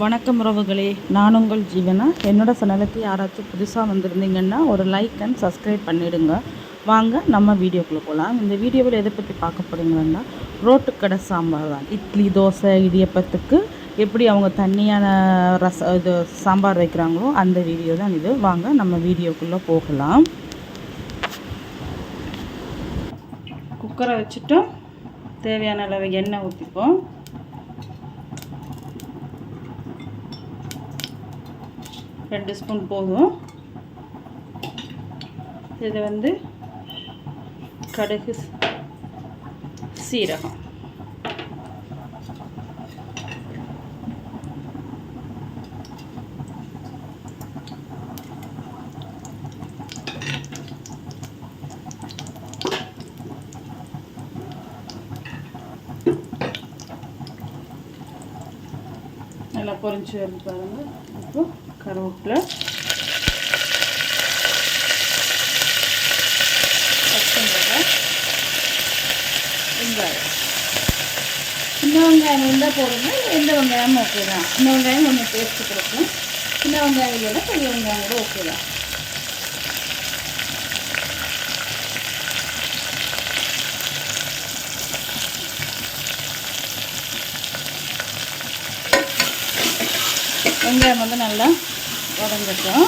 வணக்கம் உறவுகளே. நான் உங்கள் ஜீவனா? என்னோட சேனலுக்கு யாராச்சும் புதுசாக வந்திருந்தீங்கன்னா ஒரு லைக் அண்ட் சப்ஸ்கிரைப் பண்ணிவிடுங்க வாங்க நம்ம வீடியோக்குள்ளே போகலாம் இந்த வீடியோவில் எதை பற்றி பார்க்க போகிறீங்கன்னா ரோட்டுக்கடை சாம்பார் தான். இட்லி தோசை இடியப்பத்துக்கு எப்படி அவங்க தண்ணியான ரச இது சாம்பார் வைக்கிறாங்களோ அந்த வீடியோ தான் இது. வாங்க நம்ம வீடியோக்குள்ளே போகலாம். குக்கரை வச்சுட்டு தேவையான அளவு எண்ணெய் ஊற்றிப்போம் ரெண்டு ஸ்பூன் போதும். இது வந்து கடுகு சீரகம். நல்லா பொறிஞ்சு வருது பாருங்கள் இப்போ கருவேப்பிலை. பச்சை மிளகாய் வெங்காயம். சின்ன வெங்காயம் இருந்தால் போடுங்க எந்த வெங்காயமும் ஓகே தான். சின்ன வெங்காயம் கொஞ்சம் டேஸ்ட்டு கொடுக்கும் சின்ன வெங்காயம் இல்லைன்னா பெரிய வெங்காயம் கூட ஓகே தான். வெங்காயம் வந்து நல்லா வதங்கட்டும்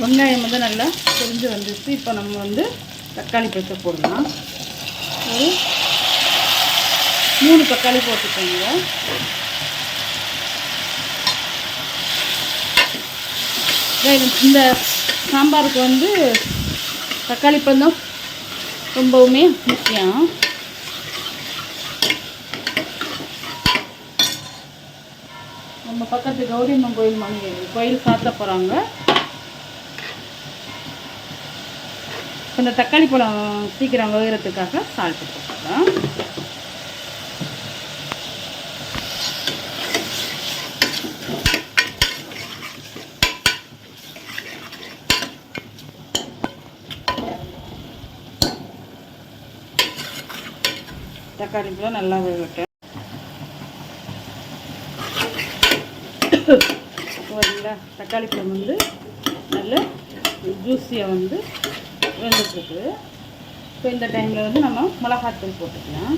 வெங்காயம் வந்து நல்லா தெரிஞ்சு வந்துச்சு இப்போ நம்ம வந்து தக்காளி பச்சை போடலாம். ஒரு மூணு தக்காளி போட்டுக்கோங்க. இந்த சாம்பாருக்கு வந்து தக்காளி பழம் தான் ரொம்பவுமே முக்கியம். நம்ம பக்கத்து கௌரியம்மன் கோயில் மணி கோயில் சாத்த போகிறாங்க இந்த தக்காளி பழம் சீக்கிரம் வேகிறதுக்காக சால்ட் போட்டுக்கலாம். தக்காளி பழம் நல்லா வேகட்டும் வரல தக்காளி பழம் வந்து நல்ல ஜூஸியாக வந்து வெந்துட்டுருக்கு. இப்போ இந்த டைமில் வந்து நம்ம மிளகாத்தூள் போட்டுக்கலாம்.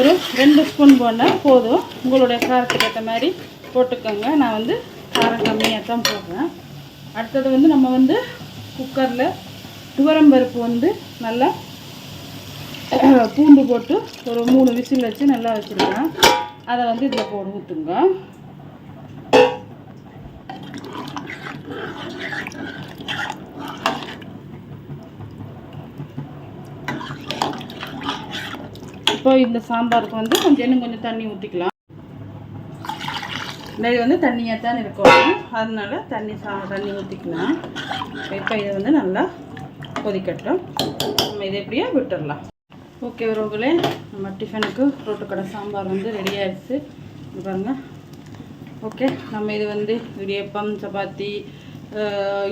ஒரு ரெண்டு ஸ்பூன் போனால் போதும். உங்களுடைய காரத்துக்கு ஏற்ற மாதிரி போட்டுக்கோங்க. நான் வந்து காரம் கம்மியாக தான் போடுறேன். அடுத்தது வந்து நம்ம வந்து குக்கரில் துவரம்பருப்பு வந்து நல்லா பூண்டு போட்டு ஒரு மூணு விசில் வச்சு நல்லா வச்சுருக்கேன். அதை வந்து இதில் போட்டு ஊற்றுங்க இப்போ இந்த சாம்பாருக்கு வந்து கொஞ்சம் இன்னும் கொஞ்சம் தண்ணி ஊற்றிக்கலாம் இது வந்து தண்ணியாக தான் இருக்கும் அதனால தண்ணி சா தண்ணி ஊற்றிக்கலாம் இப்போ இதை வந்து நல்லா கொதிக்கட்டும். நம்ம இதை எப்படியே விட்டுடலாம் ஓகே உறவுகளே நம்ம டிஃபனுக்கு ரோட்டுக்கடை சாம்பார் வந்து ரெடி ஆகிடுச்சு பாருங்கள் ஓகே நம்ம இது வந்து இடியப்பம் சப்பாத்தி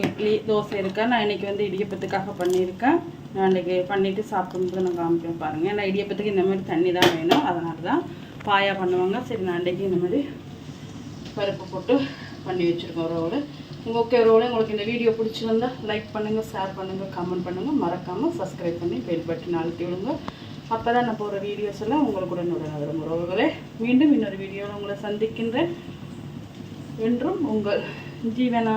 இட்லி தோசை இருக்கா? நான் இன்றைக்கி வந்து இடியப்பத்துக்காக பண்ணியிருக்கேன். நான் இன்றைக்கி பண்ணிவிட்டு சாப்பிடும்போது நான் காமிப்பேன் பாருங்கள் ஏன்னா இடியப்பத்துக்கு இந்த மாதிரி தண்ணி தான் வேணும். அதனால தான் பாயா பண்ணுவாங்க. சரி நான் இன்றைக்கி இந்த மாதிரி பருப்பு போட்டு பண்ணி வச்சுருக்கோம் ரோடு ஓகே ரோடு உங்களுக்கு இந்த வீடியோ பிடிச்சிருந்தா லைக் பண்ணுங்கள் ஷேர் பண்ணுங்கள் கமெண்ட் பண்ணுங்கள் மறக்காமல் சப்ஸ்கிரைப் பண்ணி பெல் பட்டன் அழுத்தி விடுங்க. அப்போ தான் நான் போகிற வீடியோஸ் எல்லாம் உங்களுக்கு உடனே வரும். உறவுகளே மீண்டும் இன்னொரு வீடியோவில் உங்களை சந்திக்கின்றேன். என்றும் உங்கள் ஜீவனா.